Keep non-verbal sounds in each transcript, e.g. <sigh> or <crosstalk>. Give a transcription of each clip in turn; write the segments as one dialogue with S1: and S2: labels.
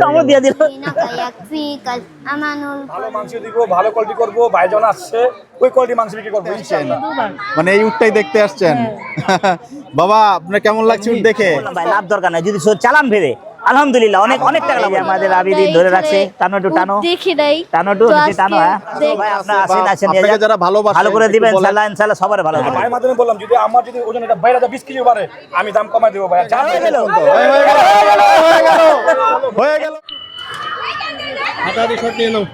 S1: কামড় দিয়ে দিল।
S2: ভালো মাংস দিব ভালো কোয়ালিটি করব ভাইজন আসছে ওই কোয়ালিটি মাংস বিক্রি করব ইনশাআল্লাহ।
S3: মানে এই উটটাই দেখতে আসছেন। বাবা আপনার কেমন লাগছে দেখে?
S1: ভাই লাভ দরকার নাই। যদি চালান ভেবে আলহামদুলিল্লাহ অনেক অনেক টাকা লাগবে আমাদের আবিদিন ধরে রাখছে। টানো টু টানো।
S4: দেখি নাই।
S1: টানো
S4: টু
S1: নিচে টানো হ্যাঁ। ভাই আপনার আসেন আসেন নিয়ে
S3: আপনাকে
S1: যান।
S3: যারা ভালোবাসে
S1: ভালো করে দিবেন। ইনশাআল্লাহ ইনশাআল্লাহ সবার ভালো হবে
S2: ভাই মাধ্যমে বললাম যদি আমার যদি ওজন এটা বাইরে বিশ কেজি পারে আমি দাম কমাই দেব ভাই যা
S1: হয়ে গেল।
S3: হয়ে গেল। হয়ে গেল। হয়ে গেল। হাতাহাতি শট নিয়ে নাও।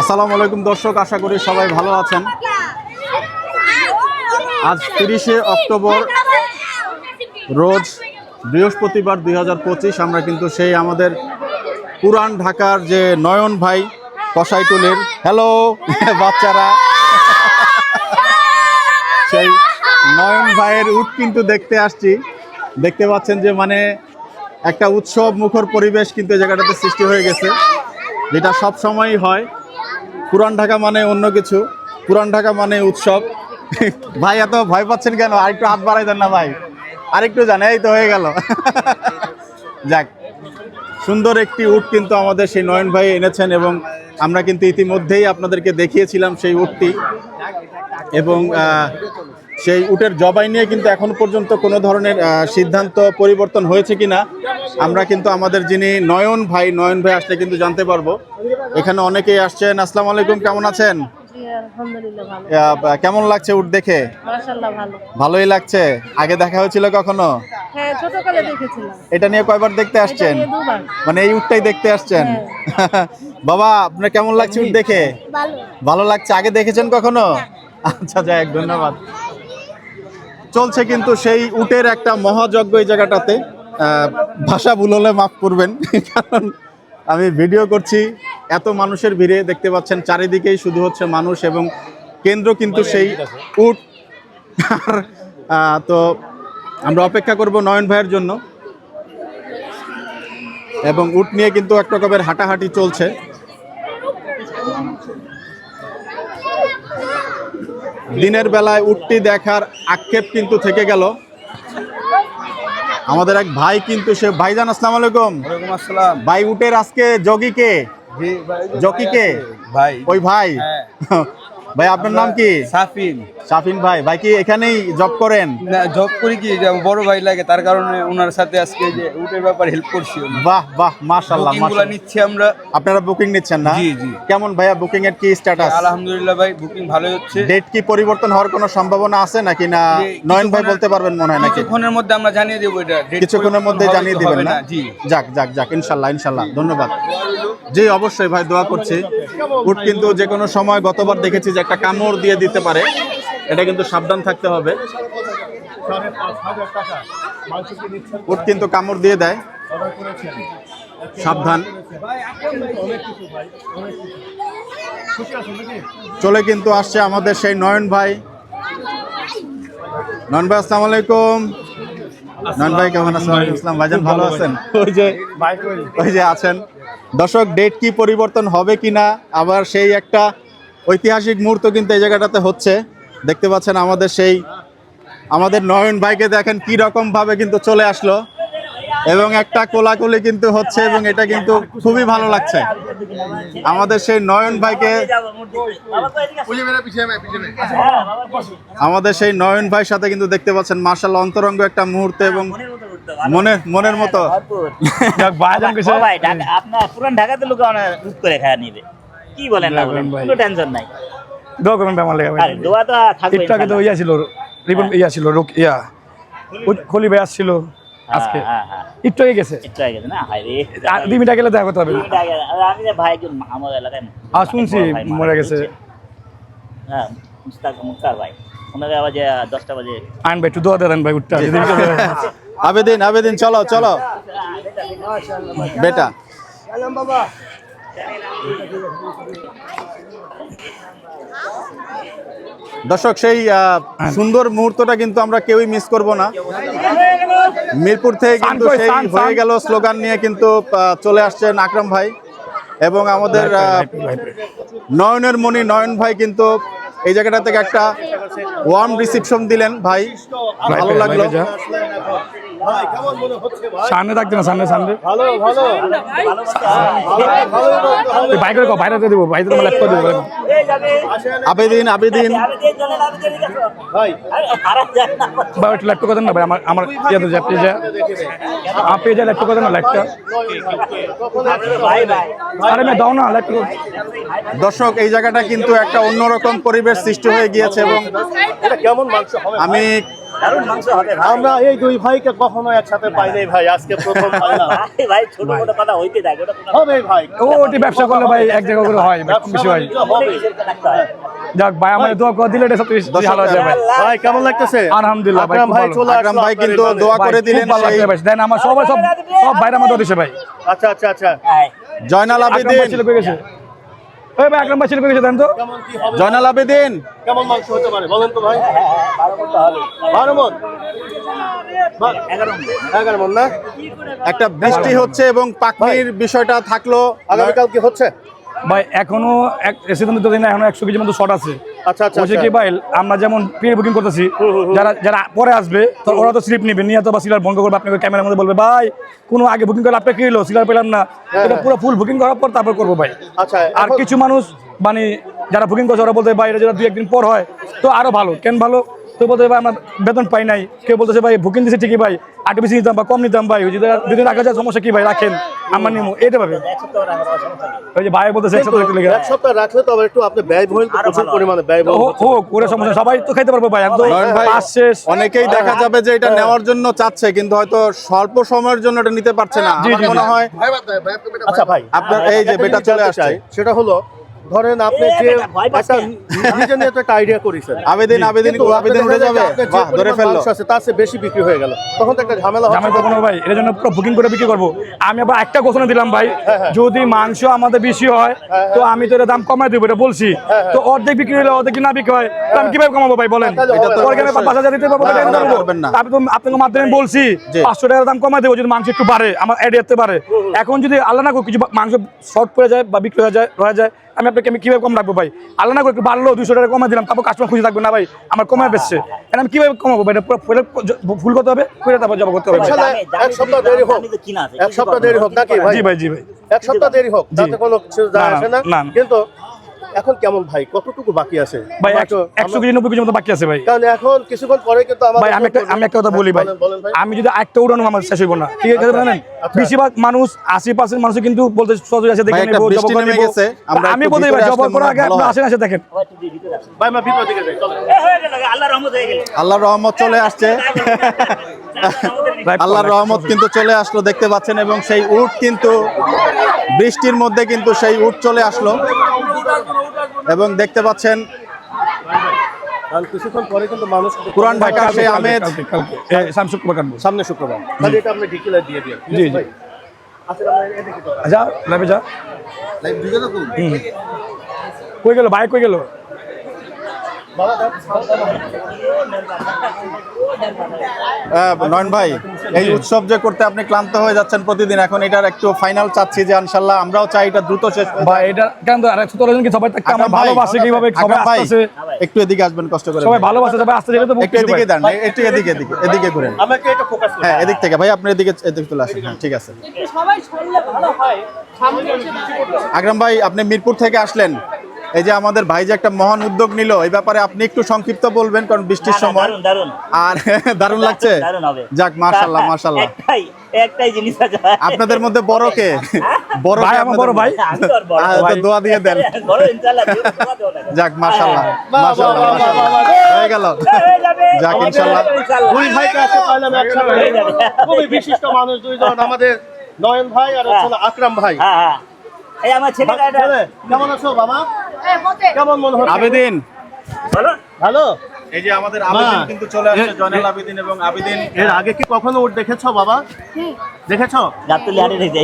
S3: আসসালামু আলাইকুম দর্শক, আশা করি সবাই ভালো আছেন। আজ তিরিশে অক্টোবর রোজ বৃহস্পতিবার দু হাজার পঁচিশ, আমরা কিন্তু সেই আমাদের পুরান ঢাকার যে নয়ন ভাই কসাইটুলির হ্যালো বাচ্চারা। সেই নয়ন ভাইয়ের উট কিন্তু দেখতে আসছি। দেখতে পাচ্ছেন যে মানে একটা উৎসব মুখর পরিবেশ কিন্তু এই জায়গাটাতে সৃষ্টি হয়ে গেছে। যেটা সব সময়ই হয়। পুরান ঢাকা মানে অন্য কিছু। পুরান ঢাকা মানে উৎসব। ভাই, এত ভয় পাচ্ছেন কেন? আরেকটু হাত বাড়াই দেন না ভাই। আরেকটু জানে, এই তো হয়ে গেল। যাক, সুন্দর একটি উট কিন্তু আমাদের সেই নয়ন ভাই এনেছেন এবং আমরা কিন্তু ইতিমধ্যেই আপনাদেরকে দেখিয়েছিলাম সেই উটটি। এবং সেই উটের জবাই নিয়ে কিন্তু এখন পর্যন্ত কোনো ধরনের সিদ্ধান্ত পরিবর্তন হয়েছে কিনা আমরা কিন্তু আমাদের যিনি নয়ন ভাই নয়ন ভাই আসলে কিন্তু জানতে পারব। এখানে অনেকেই আসছেন। আসসালামু আলাইকুম কেমন আছেন?
S5: আলহামদুলিল্লাহ ভালো।
S3: আহ, কেমন লাগছে উট দেখে? ভালোই লাগছে? আগে দেখা হয়েছিল কখনো?
S5: হ্যাঁ ছোটকালে দেখেছিলাম।
S3: এটা নিয়ে কয়বার দেখতে আসছেন। মানে এই উটটাই দেখতে আসছেন? <laughs> বাবা আপনার কেমন লাগছে উট দেখে?
S4: ভালো।
S3: ভালো লাগছে? আগে দেখেছেন কখনো? আচ্ছা যাক ধন্যবাদ। চলছে কিন্তু সেই উটের একটা মহাযজ্ঞ এই জায়গাটাতে। ভাষা ভুল হলে মাফ করবেন, <laughs> কারণ আমি ভিডিও করছি, এত মানুষের ভিড়ে দেখতে পাচ্ছেন, চারিদিকেই শুধু হচ্ছে মানুষ এবং কেন্দ্র কিন্তু সেই উট। আর তো আমরা অপেক্ষা করব নয়ন ভাইয়ের জন্য। এবং উট নিয়ে কিন্তু এক রকমের হাঁটাহাঁটি চলছে। দিনের বেলায় উঠতি দেখার আক্ষেপ কিন্তু থেকে গেল। আমাদের এক ভাই কিন্তু সে ভাইজান আসসালাম আলাইকুম।
S2: আসসালাম।
S3: ভাই উটের আজকে জগি কে জকি কে
S2: ভাই।
S3: ওই ভাই। <laughs> ভাই আপনার নাম কি?
S6: সাফিন।
S3: শাফিন ভাই ভাই কি এখানেই জব করেন?
S6: না জব করি কি বড় ভাই লাগে তার কারণে ওনার সাথে আজকে যে উটের ব্যাপারে হেল্প করছি
S3: বাহ বাহ মাশাআল্লাহ মাশাআল্লাহ।
S6: নিচ্ছি আমরা।
S3: আপনারা বুকিং নিচ্ছেন না?
S6: জি, জি।
S3: কেমন ভাইয়া বুকিং এর কি স্ট্যাটাস
S6: আলহামদুলিল্লাহ ভাই বুকিং ভালো হচ্ছে।
S3: ডেট কি পরিবর্তন হওয়ার কোনো সম্ভাবনা আছে নাকি না? নয়ন ভাই বলতে পারবেন মনে হয় নাকি?
S6: কিছুক্ষণের মধ্যে আমরা জানিয়ে দেবো এটা।
S3: কিছুক্ষণের মধ্যে জানিয়ে দিবেন না
S6: জি।
S3: যাক যাক যাক ইনশাল্লাহ ইনশাল্লাহ ধন্যবাদ। জি অবশ্যই ভাই দোয়া করছি। উট কিন্তু যে কোনো সময় গতবার দেখেছি যে একটা কামড় দিয়ে দিতে পারে এটা কিন্তু সাবধান থাকতে হবে। উট কিন্তু কামড় দিয়ে দেয়। সাবধান। চলে কিন্তু আসছে আমাদের সেই নয়ন ভাই। নয়ন ভাই আসসালামু আলাইকুম। নয়ন ভাই কেমন আছেন? আসসালাম। ভাইজান ভালো আছেন? ওই যে ওই যে আছেন। দর্শক ডেট কি পরিবর্তন হবে কিনা? আবার সেই একটা ঐতিহাসিক মুহূর্ত কিন্তু এই জায়গাটাতে হচ্ছে। দেখতে পাচ্ছেন আমাদের সেই আমাদের নয়ন ভাইকে দেখেন কি রকম ভাবে কিন্তু চলে আসলো। এবং একটা কোলাকুলি কিন্তু হচ্ছে এবং এটা কিন্তু খুবই ভালো লাগছে। আমাদের সেই নয়ন ভাইকে আমাদের সেই নয়ন ভাইয়ের সাথে কিন্তু দেখতে পাচ্ছেন মার্শাল অন্তরঙ্গ একটা মুহূর্ত এবং মনের মনের মতো।
S1: পুরান ঢাকাতে লোক করে খাওয়া নিবে। কি বলেন না বলেন কোনো টেনশন নাই
S2: দোয়া করবেন আমার লেগে
S1: আরে দোয়া তো থাকবে
S2: আগে তো ইয়া ছিল রিবন ইয়া ছিল রোক ইয়া খলি ভাই আসছিল আজকে
S1: হ্যাঁ হ্যাঁ
S2: একটু হয়ে গেছে
S1: একটু হয়ে গেছে না হাই রে
S2: দুই মিনিট গেলে দেখা করতে হবে
S1: দুই মিনিট আগে আর আমি যে ভাই একজন আমার এলাকায়
S2: আর শুনছি
S1: ভাই
S2: মরে গেছে।
S1: হ্যাঁ মুস্তাক মুক্তার ভাই ওনাকে আবার যে দশটা বাজে
S2: আইন ভাই একটু দোয়া দেন ভাই উঠতে
S3: আবেদিন আবেদিন চলো চলো বেটা দর্শক সেই সুন্দর মুহূর্তটা কিন্তু আমরা কেউই মিস করব না। মিরপুর থেকে কিন্তু সেই হয়ে গেল স্লোগান নিয়ে কিন্তু চলে আসছেন আকরাম ভাই এবং আমাদের নয়নের মণি। নয়ন ভাই কিন্তু এই জায়গাটা থেকে একটা ওয়ার্ম রিসিপশন দিলেন ভাই। ভালো লাগল।
S2: সামনে থাকতে না সামনে সামনে।
S3: ভালো ভালো।
S2: বাইক করে বাইরে দিয়ে দেবো বাইরে লেফট করে দেবো।
S3: আবেদিন আবেদিন
S2: বা একটু লেফট করে না ভাই আমার আমার ইয়েতে যা পেজে আমার পেজে লেফট করে না লেফটটা আরে মেয়ে দাও না লেফট
S3: দর্শক এই জায়গাটা কিন্তু একটা অন্যরকম পরিবেশ সৃষ্টি হয়ে গিয়েছে এবং
S7: কেমন মাংস হবে?
S3: আমি
S7: আমরা এই দুই ভাইকে কখনো একসাথে পাই নাই ভাই আজকে প্রথম <laughs>
S1: ভাই, ভাই ছোট মোটো কথা হইতে থাকে
S7: হবে ভাই।
S2: ওটি ব্যবসা করলে ভাই এক জায়গা করে হয় বেশি হয়।
S7: হবে।
S1: রাখতে হয়।
S2: যাক ভাই আমার দোয়া করে দিলে এটা সবচেয়ে ভালো হয়ে যাবে
S7: ভাই কেমন লাগতেছে?
S2: আলহামদুলিল্লাহ ভাই,
S7: ভাই চলে
S3: আকরাম ভাই কিন্তু
S7: এই
S3: দোয়া করে দিলেন
S2: ভালো লাগছে ভাই। দেন আমার সবাই সব সব বাইরে আমার দোয়া দিছে ভাই।
S7: আচ্ছা আচ্ছা। আচ্ছা
S1: হ্যাঁ।
S3: জয়নাল আবেদিন।
S2: ওই ভাই আকরাম ভাই ছিল দেন তো
S3: জয়নাল আবেদিন।
S7: কেমন মাংস হতে পারে? বলেন তো ভাই। বারো মন। এগারো মন না?
S3: একটা বৃষ্টি হচ্ছে এবং পাখির বিষয়টা থাকল।
S7: আগামীকাল কি হচ্ছে?
S2: ভাই এখনও এক সিদ্ধান্ত দিন এখনও একশো কেজির মতো শট আছে।
S7: আচ্ছা আচ্ছা আচ্ছা।
S2: কি ভাই আমরা যেমন প্রি বুকিং করতেছি যারা যারা পরে আসবে তো ওরা তো স্লিপ নিবে নিয়ে তো বা সিলার বন্ধ করবে আপনাকে ক্যামেরার মধ্যে বলবে ভাই কোনো আগে বুকিং করে আপনার কি হলো সিলার পেলাম না। এটা পুরো ফুল বুকিং করার পর তারপর করব ভাই।
S7: আচ্ছা
S2: আর কিছু মানুষ মানে যারা বুকিং করছে ওরা বলতে ভাই এটা যেটা দুই একদিন পর হয় তো আরও ভালো। কেন ভালো? তো বলতে ভাই আমরা বেতন পাই নাই। কেউ বলতেছে ভাই বুকিং দিছে ঠিকই ভাই আটে বেশি নিতাম বা কম নিতাম ভাই ওই যদি দুদিন রাখা যায় সমস্যা কি ভাই রাখেন আমার নিমো এটা ভাবে। ওই যে ভাই বলতেছে একসাথে রাখতে লেগে।
S7: এক সপ্তাহ রাখলে তো একটু আপনি ব্যয়বহুল প্রচুর পরিমাণে ব্যয়বহুল
S2: ও ও সমস্যা সবাই তো খাইতে পারব ভাই একদম শেষ।
S3: অনেকেই দেখা যাবে যে এটা নেওয়ার জন্য চাচ্ছে কিন্তু হয়তো স্বল্প সময়ের জন্য এটা নিতে পারছে না। আমার মনে হয়
S7: আচ্ছা ভাই
S3: আপনার এই যে বেটা চলে আসছে।
S7: সেটা হলো ধরেন আপনি যে। একটা নিজে নিয়ে একটা আইডিয়া করেছেন।
S3: আবেদিন আবেদিন আবেদিন উঠে যাবে। বাহ ধরে ফেলল।
S7: আছে তার চেয়ে বেশি বিক্রি হয়ে গেল। তখন তো একটা ঝামেলা
S2: কখনো ভাই এর জন্য পুরো বুকিং করে বিক্রি করব। আমি আবার একটা ঘোষণা দিলাম ভাই
S7: হ্যাঁ,
S2: যদি মাংস আমাদের বেশি হয় তো আমি তো এটা দাম কমাই দেবো এটা বলছি।
S7: হ্যাঁ,
S2: তো অর্ধেক বিক্রি হলে অর্ধেক না বিক্রি হয় তো আমি কীভাবে কমাবো ভাই বলেন? হাজার দিতে পারব। তারপরে তো আপনাকে মাধ্যমে বলছি পাঁচশো টাকার দাম কমাই দেবো যদি মাংস একটু বাড়ে আমার অ্যাড যেতে পারে এখন যদি আল্লাহ না কিছু মাংস শর্ট পড়ে যায় বা বিক্রি হয়ে যায় রয়ে যায় আমি আপনাকে আমি কীভাবে কম রাখব ভাই আল্লাহ না করে একটু বাড়লো দুশো টাকা কমে দিলাম তারপর কাস্টমার খুশি থাকবে না ভাই আমার কমে বেসছে এখন আমি কীভাবে কমাবো ভাই এটা পুরো ফুল করতে হবে করে তারপর জমা করতে হবে
S7: এক সপ্তাহ দেরি হোক। এক সপ্তাহ দেরি হোক নাকি ভাই
S2: জি ভাই জি ভাই
S7: এক সপ্তাহ দেরি হোক। তাতে কোনো কিছু যায় আসে না। কিন্তু এখন কেমন ভাই? কতটুকু বাকি আছে?
S2: ভাই
S7: আমরা
S2: একশো
S7: তো-
S2: একশো কেজি নব্বই কেজি মতো বাকি আছে ভাই।
S7: কারণ এখন কিছুক্ষণ পরে কিন্তু আমাদের
S2: ভাই আমি একটা আমি একটা কথা বলি ভাই। আমি যদি একটা উড়ানো আমার শেষ হইব না। ঠিক আছে জানেন?
S7: আচ্ছা।
S2: বেশিরভাগ মানুষ আশি পার্সেন্ট মানুষ কিন্তু বলতে সহজ আছে দেখে
S3: ভাই,
S2: নেব জব করে
S3: গেছে,
S2: আমি বলতে ভাই জব করার আগে
S3: ভালো
S2: আসেন আসে দেখেন।
S7: ভাই মা ভিতর দিকে যাই
S1: এ, হয়ে গেল, আল্লাহর রহমত হয়ে গেল।
S3: আল্লাহর রহমত চলে আসছে। আল্লাহর রহমত কিন্তু চলে আসলো দেখতে পাচ্ছেন এবং সেই উট কিন্তু বৃষ্টির মধ্যে কিন্তু সেই উট চলে আসলো। এবং দেখতে পাচ্ছেন
S7: কিছুক্ষণ পরে কিন্তু মানুষ
S3: পুরান সেই আমেজ
S2: শুক্রবার
S7: সামনে শুক্রবার। এটা আপনি ঢিকিলা দিয়ে দিয়ে
S2: জি, জি।
S7: আচ্ছা আমরা
S2: যা লাইভে যা। কই গেল বাইক কই গেল?
S3: নয়ন ভাই এই উৎসব যে করতে আপনি ক্লান্ত হয়ে যাচ্ছেন প্রতিদিন এখন এটার একটু ফাইনাল চাচ্ছি যে ইনশাল্লাহ আমরাও চাই এটা দ্রুত শেষ।
S2: ভাই এটা কেন আর সতেরো জন কি সবাই থাকতে আমার ভালোবাসে কীভাবে সবাই
S3: একটু এদিকে আসবেন কষ্ট করে।
S2: সবাই ভালোবাসে সবাই আসতে গেলে তো
S3: একটু এদিকে দেন একটু এদিকে এদিকে এদিকে ঘুরেন।
S7: আমাকে এটা ফোকাস
S3: হ্যাঁ এদিক থেকে ভাই আপনি এদিকে এদিকে চলে আসেন হ্যাঁ ঠিক আছে। আকরাম ভাই আপনি মিরপুর থেকে আসলেন। এই যে আমাদের ভাই যে একটা মহান উদ্যোগ নিল এই ব্যাপারে আপনি একটু সংক্ষিপ্ত বলবেন কারণ বৃষ্টির সময়। আর <laughs> দারুণ লাগছে? যাক মাশাল্লাহ মাশাল্লাহ
S1: একটাই একটাই জিনিস আছে।
S3: আপনাদের মধ্যে বড় কে? বড়
S2: ভাই, আমার বড় ভাই।
S1: আমি তো বড়
S3: তো দোয়া দিয়ে দেন। <laughs>
S1: বড় ইনশাআল্লাহ দোয়া দেও
S3: যাক মাশাল্লাহ মাশাল্লাহ মাশাল্লাহ হয়ে গেল। যাক ইনশাল্লাহ
S1: ইনশাআল্লাহ।
S7: দুই ভাইকে আছে পাইলাম একসাথে।
S1: হয়ে যাবে।
S7: খুবই বিশিষ্ট মানুষ দুইজন আমাদের নয়ন ভাই আর আকরাম ভাই।
S1: হ্যাঁ হ্যাঁ। এই আমার
S7: ছেলে, কেমন আছো বাবা? কেমন মনে হচ্ছে?
S3: আবেদিন।
S1: বলো
S7: ভালো?
S3: এই যে আমাদের আবেদিন কিন্তু চলে আসছে জয়নাল আবেদিন এবং আবেদিন।
S7: এর আগে কি কখনো উট দেখেছ বাবা? দেখেছ।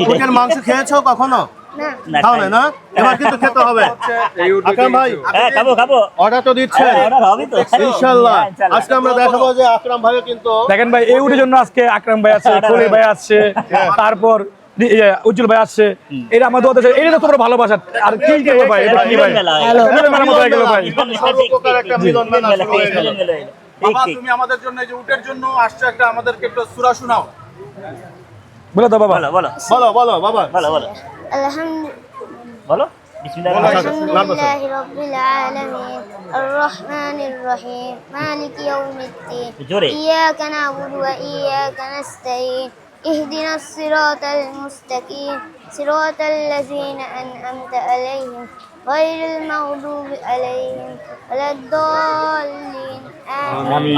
S7: উটের মাংস খেয়েছো কখনো?
S4: না।
S1: না,
S7: খাও
S1: খাই।
S7: না না? এবার কিন্তু খেতে হবে। আকরাম ভাই
S1: হ্যাঁ খাব খাব।
S7: অর্ডার তো দিচ্ছে।
S1: হ্যাঁ, হবে তো।
S7: ইনশাল্লাহ।
S1: হ্যাঁ,
S7: আজকে আমরা দেখাবো যে আকরাম ভাইও কিন্তু
S2: দেখেন ভাই এই উটের জন্য আজকে আকরাম ভাই আছে ভাই আছে তারপর দি- ইয়ে, উজ্জ্বল ভাই আসছে এটা আমার দোয়া দেশে এটা তো তোমরা ভালোবাসা আর কি করবো ভাই এটা কি ভাই
S1: মিলন মেলা।
S2: মিলন মেলার মতো হয়ে গেল ভাই
S3: সর্বপ্রকার একটা মিলন মেলা
S1: মিলন
S3: শুরু হয়ে গেল।
S1: মেলা, ঠিক,
S3: বাবা
S1: ঠিক।
S3: তুমি আমাদের জন্য এই যে উটের জন্য আসছো একটা আমাদেরকে একটু সূরা শোনাও
S2: বলে তো বাবা
S1: বলো বলো
S3: বলো বলো বাবা
S1: বলো বলো
S4: الحمد
S1: বলো বিসমিল্লাহির
S3: বলো।
S1: রহমানির রহিম।
S4: الحمد لله رب العالمين الرحمن الرحيم مالك يوم الدين
S1: جوري.
S4: إياك نعبد وإياك نستعين اهدنا الصراط المستقيم صراط الذين أنعمت عليهم غير المغضوب عليهم ولا الضالين آمين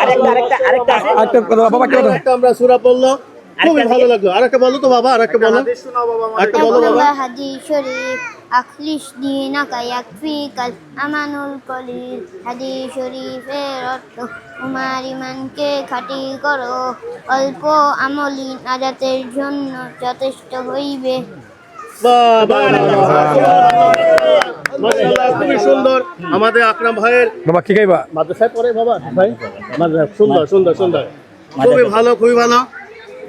S1: আরেকটা আরেকটা আরেকটা আছে
S2: আরেকটা কথা বাবা কি কথা
S7: একটা আমরা সূরা বললো খুবই ভালো লাগলো আরেকটা বলো তো বাবা আরেকটা বলো
S3: শোনাও বাবা আমাদের।
S7: একটা বলো বাবা
S4: الله حديث شريف أخلص دينك يكفيك الأمن القليل হাদিস শরীফের অর্থ তোমার ইমানকে খাঁটি করো অল্প আমলি নাজাতের জন্য যথেষ্ট হইবে
S7: বাহ, বাহ, বাহ, বাহ। মাশাআল্লাহ, খুবই সুন্দর আমাদের আকরাম ভাইয়ের
S2: বাবা কি খাইবা
S7: মাদ্রাসায় পড়ে বাবা ভাই মাদ্রাসা সুন্দর সুন্দর সুন্দর খুবই ভালো খুবই ভালো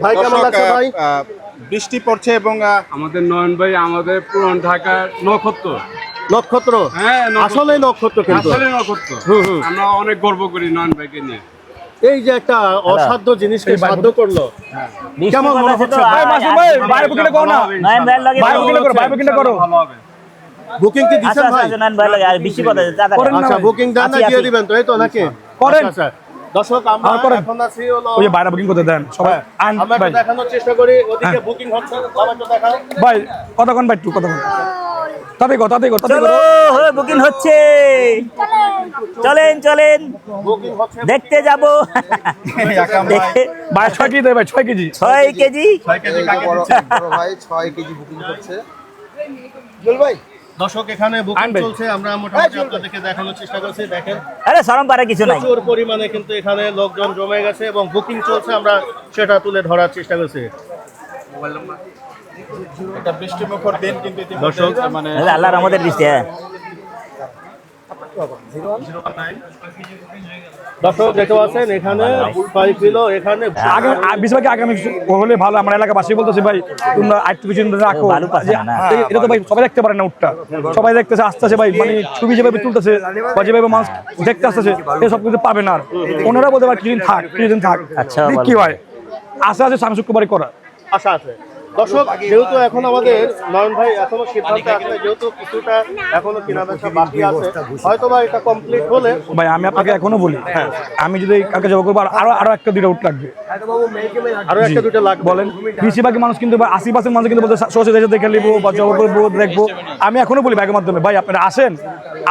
S7: ভাই কেমন
S3: দর্শক,
S7: লাগছে ভাই
S3: আহ, আহ, বৃষ্টি পড়ছে এবং
S8: আমাদের নয়ন ভাই আমাদের পুরান ঢাকার নক্ষত্র।
S7: নক্ষত্র?
S8: হ্যাঁ
S7: আসলে নক্ষত্র কিন্তু।
S8: আসলে নক্ষত্র। আমরা অনেক গর্ব করি নয়ন ভাইকে নিয়ে।
S7: এই যে একটা অসাধ্য জিনিসকে সাধ্য করল।
S1: বৃষ্টি
S7: কেমন মনে হচ্ছে?
S2: ভাই মাসুম ভাই ভাই বুকিংটা করো না।
S1: নয়ন লগে
S2: ভাই
S1: তো-
S2: বুকিংটা করো ভাই বুকিংটা করো।
S8: ভালো হবে।
S7: বুকিং কি
S1: আচ্ছা আচ্ছা
S7: ভাই?
S1: আচ্ছা, নয়ন ভাইয়ের লগে। আর।
S2: করেন না
S7: আচ্ছা বুকিং ডান না দিয়ে দিবেন তো এই তো নাকি?
S2: করেন।
S7: আচ্ছা। দর্শক আমরা
S2: হ্যাঁ,
S7: এখন আছি হলো
S2: ওই বাইরে বুকিং করতে দেন সবাই আন
S7: আমরা
S2: ভাই।
S7: একটু দেখানোর চেষ্টা করি ওদিকে বুকিং হচ্ছে বাবা একটু দেখাও।
S2: ভাই কতক্ষণ ভাই একটু কতক্ষণ? তাতে কো তাতে তাতে
S1: চলো বুকিং হচ্ছে। চলেন চলেন।
S7: বুকিং হচ্ছে
S1: দেখতে যাব।
S3: ভাই।
S2: ছয় কেজি ভাই ছয় কেজি।
S1: ছয় কেজি।
S3: ছয় কেজি কাকে দিচ্ছেন?
S6: ভাই ছয় কেজি বুকিং করছে
S7: দর্শক এখানে বুকিং চলছে। আমরা মোটামুটি আপনাদেরকে দেখানোর চেষ্টা করছি। দেখেন
S1: আরে শরম পারে কিছু নাই।
S7: প্রচুর পরিমাণে কিন্তু এখানে লোকজন জমে গেছে এবং বুকিং চলছে। আমরা সেটা তুলে ধরার চেষ্টা করছি।
S3: এটা বৃষ্টিমুখর দিন কিন্তু
S7: দর্শক,
S3: মানে
S1: আল্লাহর আমাদের বৃষ্টি হ্যাঁ।
S7: দর্শক দেখতে পাচ্ছেন এখানে ছয় কিলো এখানে
S2: আগে বেশিরভাগ আগামী হলে ভালো আমার এলাকাবাসী বলতেছে ভাই তোমরা আরেকটু কিছু রাখো।
S1: ভালো পাচ্ছে না, না।
S2: যে- এটা তো ভাই সবাই দেখতে পারে না উঠটা সবাই দেখতেছে আসতেছে ভাই মানে ছবি যেভাবে তুলতেছে বা যেভাবে মানুষ দেখতে আসতেছে এসব কিছু পাবে না আর। ওনারা বলতে পারে কিছুদিন থাক কিছুদিন থাক।
S1: আচ্ছা,
S2: কি হয় আস্তে আস্তে করা
S7: আশা আছে। দর্শক যেহেতু এখন আমাদের নয়ন ভাই এখনও সিদ্ধান্তে আসলে যেহেতু কিছুটা এখনও কেনা বেচা বাকি আছে হয়তো বা এটা কমপ্লিট হলে
S2: ভাই আমি আপনাকে এখনও বলি হ্যাঁ। আমি যদি কালকে জব করব আরও আরও একটা দুইটা উঠ লাগবে।
S7: আরও একটা দুটো লাগবে।
S2: বলেন বেশিরভাগ মানুষ কিন্তু আশি পার্সেন্ট মানুষ কিন্তু বলতে সরষে দেশে দেখে নিবো বা জব করব দেখব। আমি এখনও বলি ব্যাগের মাধ্যমে ভাই আপনারা আসেন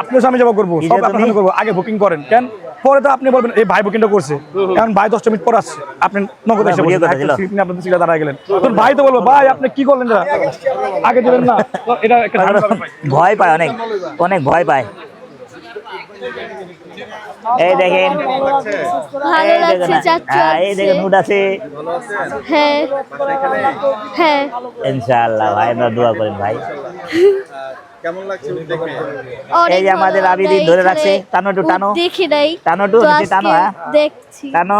S2: আপনিও সামনে জব করব সব আপনার সামনে করব আগে বুকিং করেন কেন? পরে তো আপনি বলবেন এই ভাই বুকিংটা করছে। কারণ ভাই দশটা মিনিট পর আসছে। আপনি নগদ এসে আপনাদের সিটে দাঁড়ায় গেলেন। তোর ভাই তো বলব ভাই আপনি কি করলেন আগে দিলেন না। এটা।
S1: ভয় পায় অনেক অনেক ভয় পায়। এই দেখেন।
S4: ভালো লাগছে
S1: হ্যাঁ, এই দেখেন উড আছে।
S4: হ্যাঁ হ্যাঁ।
S1: ইনশাআল্লাহ ভাই আমরা দোয়া করেন ভাই।
S3: কেমন লাগছে দেখে
S1: এই যে আমাদের আবিদিন ধরে রাখছে। টানো একটু টানো।
S4: দেখি নাই
S1: টানো নিচে টানো হ্যাঁ।
S4: দেখছি।
S1: টানো।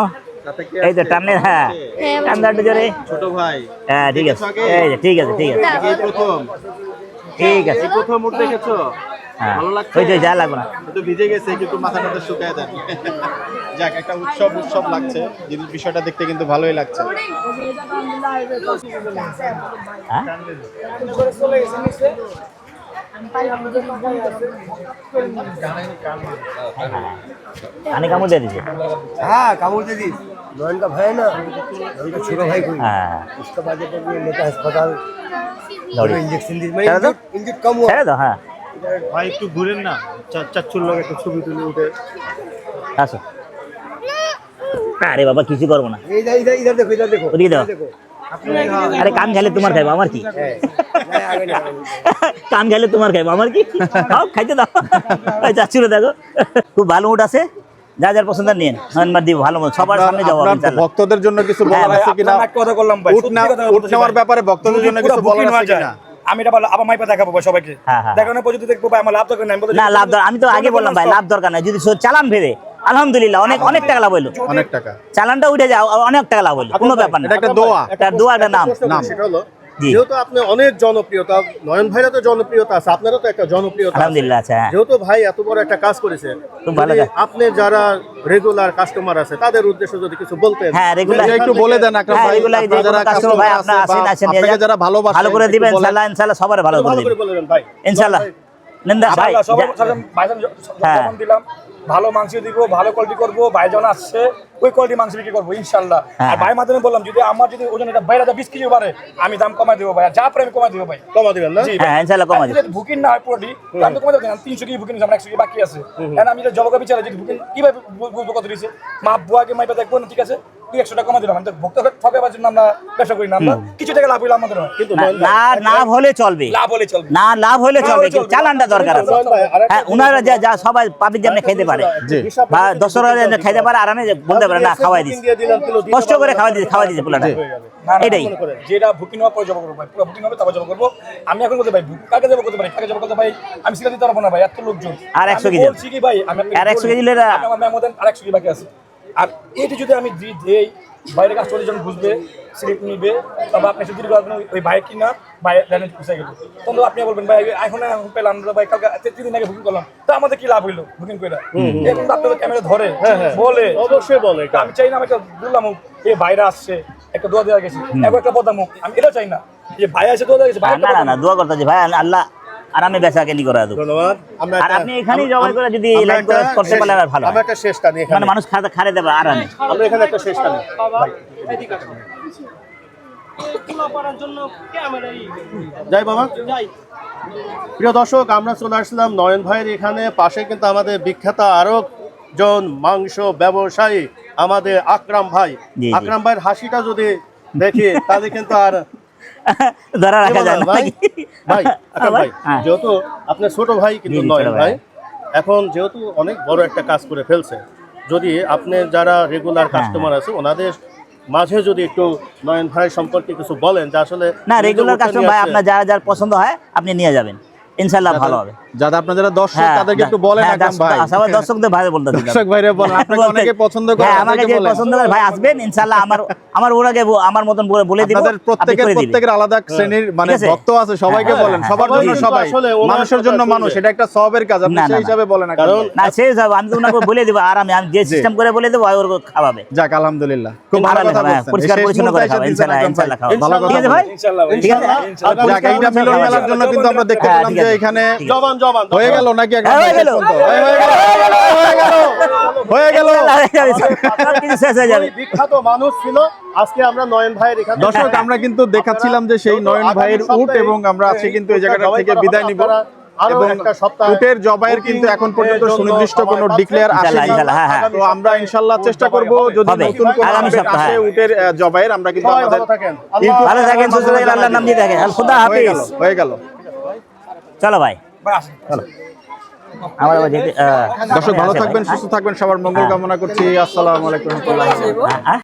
S1: এই তো টানলেন হ্যাঁ।
S4: হ্যাঁ,
S1: টান জোরে।
S3: ছোট ভাই।
S1: হ্যাঁ ঠিক আছে। এই যে ঠিক আছে ঠিক আছে।
S3: এই প্রথম।
S1: ঠিক আছে।
S3: প্রথম উট দেখেছ?
S1: হ্যাঁ।
S3: ভালো লাগছে?
S1: ওই যে যা লাগবে না।
S3: একটু ভিজে গেছে কিন্তু শুকায় দেন যাক একটা উৎসব উৎসব লাগছে। জিনিস বিষয়টা দেখতে কিন্তু ভালোই লাগছে।
S1: হ্যাঁ? কানে কামড় দিয়ে দিছে
S9: हाँ कामूर दीदी नोन का भाई है ना नोन का छोटा भाई कोई
S1: হ্যাঁ
S9: उसका बाद जब ये लेता अस्पताल
S1: दौड़ी।
S9: इंजेक्शन दी
S1: चलो तो।
S9: इंजेक्शन कम हुआ
S1: ছেড়ে দাও হ্যাঁ
S7: ভাই একটু ঘুরেন না চা- চাচ্চুর লোক একটা ছবি তুলে উঠে
S1: আসো আরে বাবা কিছু করবো না
S9: ये इधर इधर इधर देखो इधर देखो
S1: ওদিকে দাও
S9: देखो
S1: আরে কাম খেলে তোমার খাইবো আমার কি? কাম খেলে তোমার খাইবো আমার কি? খাইতে দাও। চাচ্ছিল দেখো খুব ভালো উঠ আছে। যা যার পছন্দ দিব ভালো সবার সামনে যাব
S3: ভক্তদের জন্য কিছু
S1: হ্যাঁ,
S3: ব্যাপারে ভক্তদের জন্য কিছু
S2: আমি এটা বললাম
S1: হ্যাঁ, হ্যাঁ।
S2: লাভ
S1: লাভ আমি তো আগে বললাম ভাই লাভ দরকার নাই। যদি চালান ফেরে আলহামদুলিল্লাহ অনেক অনেক টাকা লাভ হইল।
S3: অনেক টাকা।
S1: চালানটা উঠে যায় অনেক টাকা লাভ হইল। কোনো ব্যাপার না।
S3: একটা দোয়া।
S1: একটা দোয়া একটা নাম।
S7: প্রশ্ন সেটা হলো যেহেতু আপনি অনেক জনপ্রিয়তা নয়ন ভাইরা তো জনপ্রিয়তা আছে আপনারও তো একটা জনপ্রিয়তা
S1: আলহামদুলিল্লাহ হ্যাঁ।
S7: যেহেতু ভাই এত বড় একটা কাজ করেছে
S1: খুব ভালো
S7: আপনি যারা রেগুলার কাস্টমার আছে তাদের উদ্দেশ্যে যদি কিছু বলতেন।
S1: হ্যাঁ রেগুলার
S3: একটু বলে দেন আকরাম
S1: হ্যাঁ,
S3: ভাই
S1: যে কোনো
S3: যারা
S1: customer ভাই আসেন
S3: বা
S1: আসেন
S3: আপনাকে যারা ভালোবাসে
S1: ভালো করে দিবেন। ইনশাআল্লাহ ইনশাআল্লাহ সবার ভালো করে
S7: ভালো করে
S1: দিবেন।
S7: ভাই।
S1: ইনশাআল্লাহ নেন্দা ভাই
S2: সবার
S1: হ্যাঁ।
S2: দিলাম ভালো মাংস দিব ভালো কোয়ালিটি করব বাইজন আসছে। ওই কোয়ালিটি মাংস বিক্রি করব ইনশাল্লাহ।
S1: হ্যাঁ।
S2: আর ভাই মাধ্যমে বললাম যদি আমার যদি ওজন এটা বাইরে বিশ কেজি বাড়ে আমি দাম কমাই দেবো ভাই। যা পারে আমি কমাই দেবো ভাই।
S7: কমা দিবেন না?
S1: হ্যাঁ, ইনশাআল্লাহ কমাই দেব।
S2: বুকিং না হয় পুরোটি তো আমি তো কমাই দেবো। তিনশো কেজি বুকিং আমার একশো কেজি বাকি আছে। কারণ আমি জবকা বিচারে যদি বুকিং কীভাবে বুঝব কত দিয়েছে মা বুয়াকে মাইপা দেখব না ঠিক আছে? তুই একশো টাকা কমা দিলাম। আমি তো ভক্ত ঠকাবার জন্য আমরা ব্যবসা করি না আমরা কিছু টাকা লাভ হইলে আমাদের কিন্তু
S1: না- না লাভ হলে চলবে।
S2: লাভ হলে চলবে।
S1: না লাভ হলে চলবে
S2: হলে
S1: কিন্তু চালানটা দরকার আছে। হ্যাঁ ওনারা যা যা সবাই পাবলিক যেমন খাইতে পারে। বা দশরা খাইতে পারে আরামে বলতে পারে না খাওয়াই দিচ্ছে কষ্ট করে খাওয়াই দিচ্ছে খাওয়াই দিচ্ছে পোলাটা। এটাই।
S2: যেটা বুকিং হওয়ার পরে জমা করব ভাই। পুরো বুকিং হবে তারপর জমা করব। আমি এখন করতে ভাই কাকে জমা করতে পারি? কাকে জমা করতে ভাই? আমি সিরা দিতে পারব না ভাই এত লোকজন।
S1: আর
S2: একশো
S1: কেজি।
S2: ভাই
S1: আর
S2: একশো
S1: কেজি
S2: আর একশো কেজি বাকি আছে। আর এটি যদি আমি দি- দেই বাইরে কাজ চলে যখন বুঝবে স্লিপ নিবে তবে আপনি শুধু করবেন ওই ভাই কিনা ভাই ল্যান্ড পুষে গেল। তখন তো আপনি বলবেন ভাই এখন এখন পেলাম না ভাই কালকে তিন দিন আগে বুকিং করলাম। তো আমাদের কি লাভ হইল বুকিং করে এখন আপনাদের ক্যামেরা ধরে বলে।
S7: অবশ্যই বলে
S2: আমি চাই না আমি একটা দুর্লাম মুখ এই ভাইরা আসছে একটা দোয়া দেওয়া গেছে। এখন একটা মুখ আমি এটা চাই না যে ভাই আছে দোয়া দেওয়া গেছে
S1: না না না দোয়া করতে ভাই আল্লাহ আরামে বেচা কেনি করে দেবো
S7: ধন্যবাদ।
S1: আর আপনি এখানেই জবাই করে যদি লাইন করে করতে পারলে আর ভালো
S7: আমরা একটা শেষ টানি এখানে।
S1: মানে মানুষ খাতে খারে দেবে আরামে
S7: আমরা এখানে একটা শেষ টানি। যাই বাবা। প্রিয় দর্শক আমরা চলে আসলাম নয়ন ভাইয়ের এখানে। পাশে কিন্তু আমাদের বিখ্যাত আরও জন মাংস ব্যবসায়ী আমাদের আকরাম ভাই। আকরাম ভাইয়ের হাসিটা যদি দেখি তাহলে কিন্তু আর <laughs>
S1: ধরা রাখা যায় না
S7: ভাই ভাই <laughs> ভাই
S1: হ্যাঁ।
S7: যেহেতু আপনার ছোট ভাই কিন্তু
S1: ছোট ভাই।
S7: এখন যেহেতু অনেক বড় একটা কাজ করে ফেলছে যদি আপনি যারা রেগুলার
S1: হ্যাঁ,
S7: কাস্টমার আছে ওনাদের মাঝে যদি একটু নয়ন ভাই সম্পর্কে কিছু বলেন যে আসলে
S1: না রেগুলার কাস্টমার ভাই আপনার যারা যার পছন্দ হয় আপনি নিয়ে যাবেন ইনশাল্লাহ ভালো হবে।
S3: যারা আপনার যারা দর্শক
S1: হ্যাঁ
S3: তাদেরকে একটু বলেন
S1: হ্যাঁ, দর্শক-
S3: ভাই।
S1: সবাই দর্শকদের ভাই বলতে
S3: দর্শক ভাইরে বলেন আপনাকে অনেকে পছন্দ করে
S1: হ্যাঁ আমাকে যে পছন্দ করে ভাই আসবেন ইনশাল্লাহ আমার আমার ওরাকে আমার মতন করে বলে দিব
S3: আপনাদের প্রত্যেকের প্রত্যেকের আলাদা শ্রেণির মানে ভক্ত আছে সবাইকে
S1: হ্যাঁ,
S3: বলেন
S1: হ্যাঁ,
S3: সবার জন্য সবাই। মানুষের জন্য মানুষ এটা একটা সবের কাজ আপনি সেই হিসাবে বলেন
S7: কারণ-
S1: না সে যাব আমি তো ওনাকে বলে দিব আর আমি আমি যে সিস্টেম করে বলে দেবো ওর খাওয়াবে।
S3: যাক আলহামদুলিল্লাহ। খুব ভালো কথা বলছেন।
S1: পরিষ্কার পরিচ্ছন্ন করে। ইনশাল্লাহ খাবে।
S3: ভালো কথা
S1: ঠিক আছে ভাই?
S2: ইনশাল্লাহ ভাই।
S1: ঠিক আছে?
S3: যাক এইটা মিলন মেলার জন্য কিন্তু আমরা দেখতে
S1: হ্যাঁ,
S3: পেলাম যে এখানে
S7: জবান জবান
S3: হয়ে গেল নাকি
S1: হ্যাঁ, হয়ে গেল।
S3: হয়ে গেল। হয়ে গেল। হয়ে
S1: হয়ে
S7: বিখ্যাত মানুষ ছিল। আজকে আমরা নয়ন ভাইয়ের এখানে
S3: দর্শক আমরা কিন্তু দেখাচ্ছিলাম যে সেই নয়ন ভাইয়ের উট এবং আমরা আজকে কিন্তু এই জায়গাটা থেকে বিদায় নিব। এবং উটের জবাইয়ের কিন্তু এখন পর্যন্ত সুনির্দিষ্ট কোনো ডিক্লেয়ার আসেনি।
S1: ইনশাল্লাহ, হ্যাঁ, হ্যাঁ।
S3: তো আমরা ইনশাল্লাহ চেষ্টা করব যদি নতুন কোনো আপডেট আসে উটের জবাইয়ের আমরা কিন্তু আমাদের
S7: ভালো থাকেন।
S3: ইউটিউব
S1: ভালো থাকেন সুস্থ থাকেন আল্লাহর নাম দিয়ে থাকেন। খুদা
S3: হয়ে হয়ে গেল।
S1: চলো ভাই।
S2: চলো।
S1: আমার আবার যেতে
S3: দর্শক ভালো থাকবেন সুস্থ থাকবেন সবার মঙ্গল কামনা করছি। আসসালামু আলাইকুম রহমতুল্লাহ
S1: হ্যাঁ, হ্যাঁ